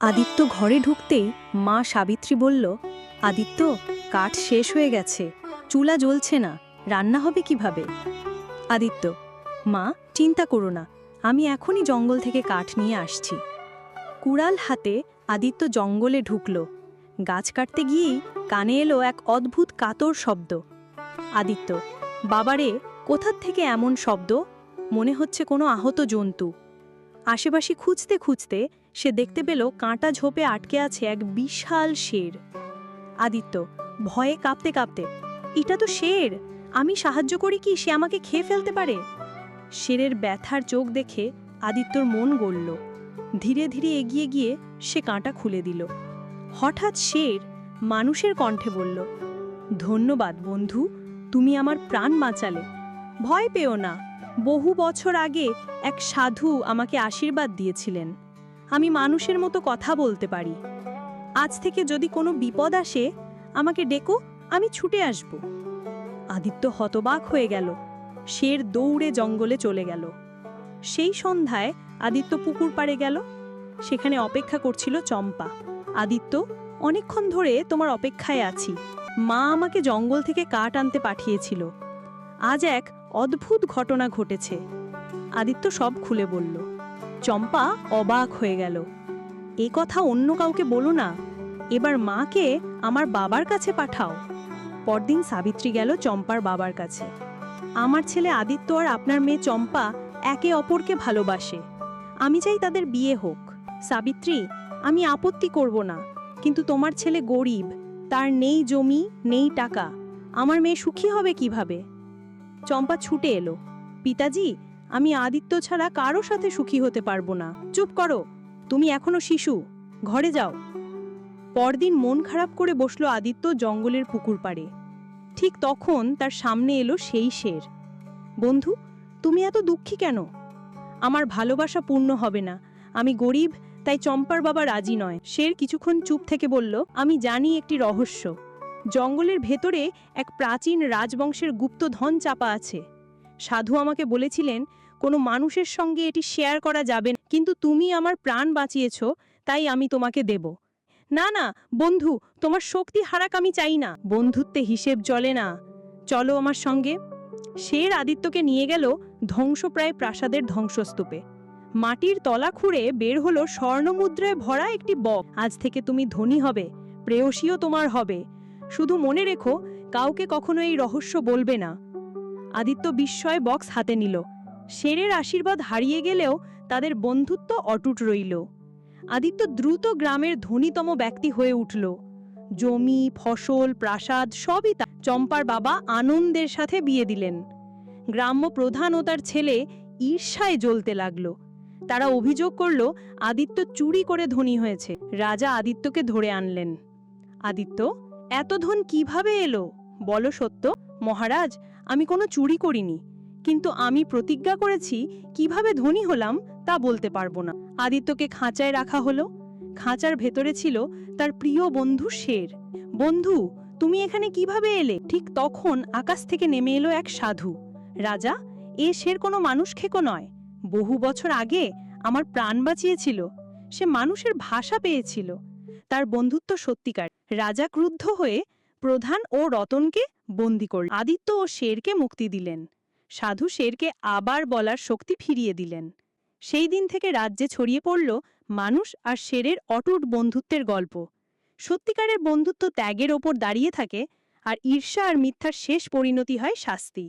আদিত্য ঘরে ঢুকতেই মা সাবিত্রী বলল, আদিত্য, কাঠ শেষ হয়ে গেছে, চুলা জ্বলছে না, রান্না হবে কীভাবে? আদিত্য, মা, চিন্তা করো না, আমি এখনই জঙ্গল থেকে কাঠ নিয়ে আসছি। কুড়াল হাতে আদিত্য জঙ্গলে ঢুকল। গাছ কাটতে গিয়েই কানে এলো এক অদ্ভুত কাতর শব্দ। আদিত্য, বাবারে, কোথার থেকে এমন শব্দ? মনে হচ্ছে কোনো আহত জন্তু। আশেপাশে খুঁজতে খুঁজতে সে দেখতে পেল কাঁটা ঝোপে আটকে আছে এক বিশাল শের। আদিত্য, ভয়ে কাঁপতে কাঁপতে, এটা তো শের! আমি সাহায্য করি কি? সে আমাকে খেয়ে ফেলতে পারে? শেরের ব্যথার চোখ দেখে আদিত্যর মন গড়ল। ধীরে ধীরে এগিয়ে গিয়ে সে কাঁটা খুলে দিল। হঠাৎ শের মানুষের কণ্ঠে বলল, ধন্যবাদ বন্ধু, তুমি আমার প্রাণ বাঁচালে। ভয় পেও না। বহু বছর আগে এক সাধু আমাকে আশীর্বাদ দিয়েছিলেন। আমি মানুষের মতো কথা বলতে পারি। আজ থেকে যদি কোনো বিপদ আসে, আমাকে ডেকো, আমি ছুটে আসব। আদিত্য হতবাক হয়ে গেল। শের দৌড়ে জঙ্গলে চলে গেল। সেই সন্ধ্যায় আদিত্য পুকুর পাড়ে গেল। সেখানে অপেক্ষা করছিল চম্পা। আদিত্য, অনেকক্ষণ ধরে তোমার অপেক্ষায় আছি। মা আমাকে জঙ্গল থেকে কাঠ আনতে পাঠিয়েছিল। আজ এক অদ্ভুত ঘটনা ঘটেছে। আদিত্য সব খুলে বলল। চম্পা অবাক হয়ে গেল। এ কথা অন্য কাউকে বলো না। এবার মাকে আমার বাবার কাছে পাঠাও। পরদিন সাবিত্রী গেল চম্পার বাবার কাছে। আমার ছেলে আদিত্য আর আপনার মেয়ে চম্পা একে অপরকে ভালোবাসে। আমি চাই তাদের বিয়ে হোক। সাবিত্রী, আমি আপত্তি করব না, কিন্তু তোমার ছেলে গরিব, তার নেই জমি, নেই টাকা। আমার মেয়ে সুখী হবে কীভাবে? চম্পা ছুটে এলো। পিতাজি আমি আদিত্য ছাড়া কারও সাথে সুখী হতে পারব না। চুপ করো। তুমি এখনও শিশু। ঘরে যাও। পরদিন মন খারাপ করে বসল আদিত্য জঙ্গলের পুকুর পাড়ে। ঠিক তখন তার সামনে এলো সেই শের। বন্ধু, তুমি এত দুঃখী কেন? আমার ভালোবাসা পূর্ণ হবে না। আমি গরিব, তাই চম্পার বাবা রাজি নয়। শের কিছুক্ষণ চুপ থেকে বলল, আমি জানি একটি রহস্য। জঙ্গলের ভেতরে এক প্রাচীন রাজবংশের গুপ্তধন চাপা আছে। সাধু আমাকে বলেছিলেন, কোনো মানুষের সঙ্গে এটি শেয়ার করা যাবে কিন্তু তুমি আমার প্রাণ বাঁচিয়েছ, তাই আমি তোমাকে দেব। না না, বন্ধু, তোমার শক্তি হারাক আমি চাই না। বন্ধুত্বে হিসেব চলে না। চলো আমার সঙ্গে। শের আদিত্যকে নিয়ে গেল ধ্বংসপ্রায় প্রাসাদের ধ্বংসস্তূপে। মাটির তলা খুঁড়ে বের হলো স্বর্ণমুদ্রায় ভরা একটি বক। আজ থেকে তুমি ধনী হবে, প্রেয়সীও তোমার হবে। শুধু মনে রেখো, কাউকে কখনো এই রহস্য বলবে না। আদিত্য বিস্ময় বক্স হাতে নিল। শেরের আশীর্বাদ হারিয়ে গেলেও তাদের বন্ধুত্ব অটুট রইল। আদিত্য দ্রুত গ্রামের ধনীতম ব্যক্তি হয়ে উঠল। জমি, ফসল, প্রাসাদ সবই তা চম্পার বাবা আনন্দের সাথে বিয়ে দিলেন। গ্রাম্য প্রধান ও তার ছেলে ঈর্ষায় জ্বলতে লাগল। তারা অভিযোগ করল, আদিত্য চুরি করে ধনী হয়েছে। রাজা আদিত্যকে ধরে আনলেন। আদিত্য, এত ধন কীভাবে এলো? বলো সত্য। মহারাজ আমি কোনো চুরি করিনি, কিন্তু আমি প্রতিজ্ঞা করেছি কীভাবে ধনী হলাম তা বলতে পারব না। আদিত্যকে খাঁচায় রাখা হলো। খাঁচার ভেতরে ছিল তার প্রিয় বন্ধু শের। বন্ধু, তুমি এখানে কীভাবে এলে? ঠিক তখন আকাশ থেকে নেমে এলো এক সাধু। রাজা, এ শের কোনো মানুষ খেকো নয়। বহু বছর আগে আমার প্রাণ বাঁচিয়েছিল। সে মানুষের ভাষা পেয়েছিল। তার বন্ধুত্ব সত্যিকার। রাজা ক্রুদ্ধ হয়ে প্রধান ও রতনকে বন্দি করল আদিত্য ও শেরকে মুক্তি দিলেন। সাধু শেরকে আবার বলার শক্তি ফিরিয়ে দিলেন। সেই দিন থেকে রাজ্যে ছড়িয়ে পড়ল মানুষ আর শেরের অটুট বন্ধুত্বের গল্প। সত্যিকারের বন্ধুত্ব ত্যাগের ওপর দাঁড়িয়ে থাকে আর ঈর্ষা আর মিথ্যার শেষ পরিণতি হয় শাস্তি।